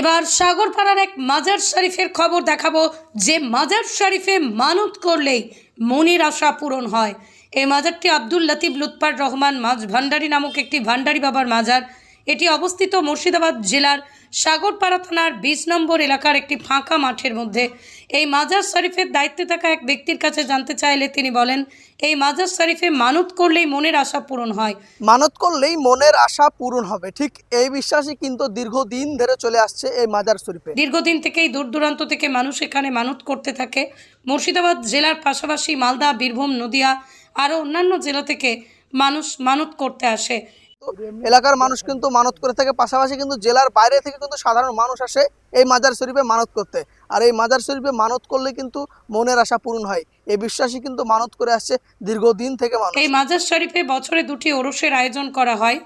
এবার সাগরপাড়ার এক মাজার শরীফের খবর দেখাবো, যে মাজার শরীফে মানত করলেই মনের আশা পূরণ হয়। এই মাজারটি আব্দুল লতিফ লুৎপার রহমান মাঝ ভান্ডারী নামক একটি ভান্ডারী বাবার মাজার। এটি অবস্থিত মুর্শিদাবাদ জেলার সাগরপাড়া থানার বিশ নম্বর এলাকার একটি ফাঁকা মাঠের মধ্যে এই মাজার শরীফের দায়িত্বে থাকা এক ব্যক্তির কাছে জানতে চাইলে তিনি বলেন এই মাজার শরীফে মানত করলেই মনের আশা পূরণ হয়। মানত করলেই মনের আশা পূরণ হবে। ঠিক এই বিশ্বাসই কিন্তু দীর্ঘদিন ধরে চলে আসছে এই মাজার শরীফে। দীর্ঘদিন থেকেই দূর দূরান্ত থেকে মানুষ এখানে মানত করতে থাকে। মুর্শিদাবাদ জেলার পাশাপাশি মালদা বীরভূম নদিয়া আরও অন্যান্য জেলা থেকে মানুষ মানত করতে আসে। এলাকার মানুষ কিন্তু মানত করে থাকে, পাশাপাশি কিন্তু জেলার বাইরে থেকে কিন্তু সাধারণ মানুষ আসে এই মাজার শরীফে মানত করতে। আর এই মাজার শরীফে মানত করলে কিন্তু মনের আশা পূরণ হয়। এই বিশ্বাসই কিন্তু মানত করে আসছে দীর্ঘদিন থেকে মানুষ। এই মাজার শরীফে বছরে দুটি ওরসের আয়োজন করা হয়,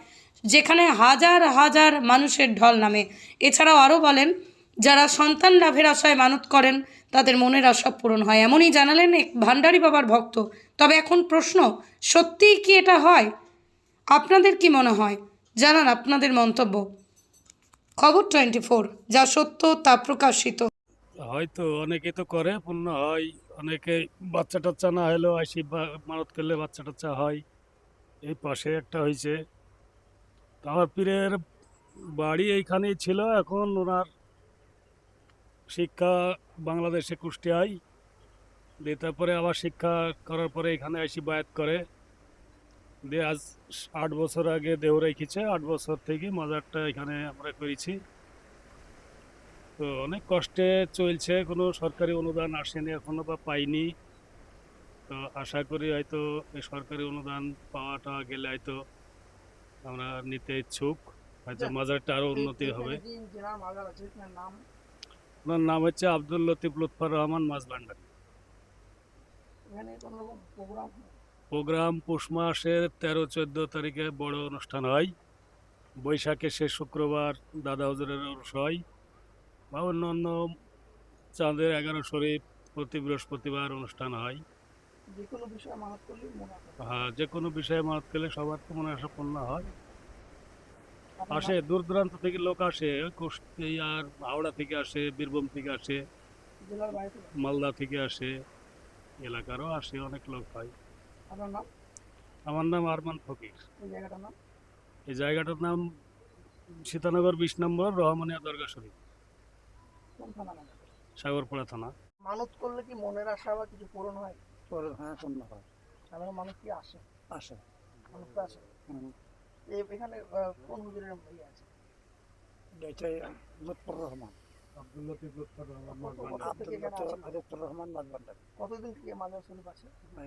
যেখানে হাজার হাজার মানুষের ঢল নামে। এছাড়াও আরও বলেন, যারা সন্তান লাভের আশায় মানত করেন, তাদের মনের আশা পূরণ হয়। এমনই জানালেন এক ভান্ডারী বাবার ভক্ত। তবে এখন প্রশ্ন, সত্যিই কি এটা হয়? আপনাদের কি মনে হয়? জানান আপনাদের মন্তব্য। খবর টোয়েন্টি ফোর যা সত্য তা প্রকাশিত। হয়তো অনেকে তো করে, পূর্ণ হয়। অনেকে বাচ্চা টাচ্চা না হলেও আসি মারত করলে বাচ্চা টাচ্চা হয়। এই পাশে একটা হয়েছে আমার পীরের বাড়ি এইখানেই ছিল। এখন ওনার শিক্ষা বাংলাদেশে কুষ্টিয়ায়। দিয়ে তারপরে আবার শিক্ষা করার পরে এখানে আসি বায়াত করে। দিয়ে আজ আট বছর আগে দেহ রেখেছে আট বছর থেকে মাজারটা এখানে আমরা করেছি। তো অনেক কষ্টে চলছে কোনো সরকারি অনুদান আসেনি এখনও বা পাইনি। তো আশা করি হয়তো এই সরকারি অনুদান পাওয়াটা গেলে হয়তো আমরা নিতে ইচ্ছুক। হয়তো মাজারটা আরও উন্নতি হবে। ওনার নাম হচ্ছে আব্দুল লতিফ লুৎফর রহমান মাছ ভান্ডারী প্রোগ্রাম পৌষ মাসের তেরো চোদ্দ তারিখে বড় অনুষ্ঠান হয়। বৈশাখে শেষ শুক্রবার দাদা হজরের উরস হয় বা অন্য অন্য চাঁদের এগারো শরীফ প্রতি বৃহস্পতিবার অনুষ্ঠান হয়। যে কোনো বিষয়ে মানত করলে হ্যাঁ। যে কোনো বিষয়ে মানত করলে সবার তো মনে আশা পূর্ণ হয়। আসে দূর দূরান্ত থেকে লোক আসে কুষ্টি আর হাওড়া থেকে আসে বীরভূম থেকে আসে মালদা থেকে আসে এলাকারও আসে অনেক লোক হয়। আপনার নাম? আমার নাম আরমান ফকির। এই জায়গাটার নাম? এই জায়গাটার নাম সীতানগর বিশ নম্বর রহমানিয়া দরগা শরীফ। কোন থানা নাম? সাগরপাড়া থানা। মানত করলে কি মনের আশা বা কিছু পূরণ হয়? হ্যাঁ পূর্ণ হয়। সাধারণ মানুষ কি আসে? আসে। মানুষ তো আসে। হুম। এখানে আহ, কোন হুজুরের ইয়ে আছে? এটাই লুৎফর রহমান। কতদিন থেকে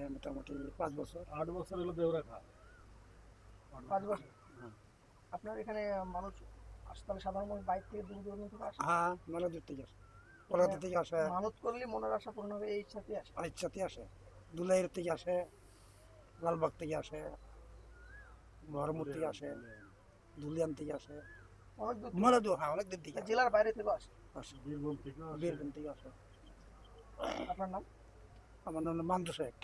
মোটামুটি পাঁচ বছর আট বছর পাঁচ বছর হ্যাঁ। আপনার এখানে মানুষ আসে তাহলে সাধারণ বাইরে থেকে দূর আসে হ্যাঁ মানে থেকে আসে কলকাতা থেকে আসে মানত করলে মনের আশা পূর্ণ হবে এই ইচ্ছাতে আসে ইচ্ছাতে আসে দুলাইয়ের থেকে আসে লালবাগ থেকে আসে বহরমুর থেকে আসে দুলিয়ান থেকে আসে অনেক দূর দূর হ্যাঁ অনেক দূর থেকে আসে। জেলার বাইরে থেকে আসে আসে বীরভূম থেকে বীরভূম থেকে আসে আপনার নাম আমার নাম মান্দ্র শেখ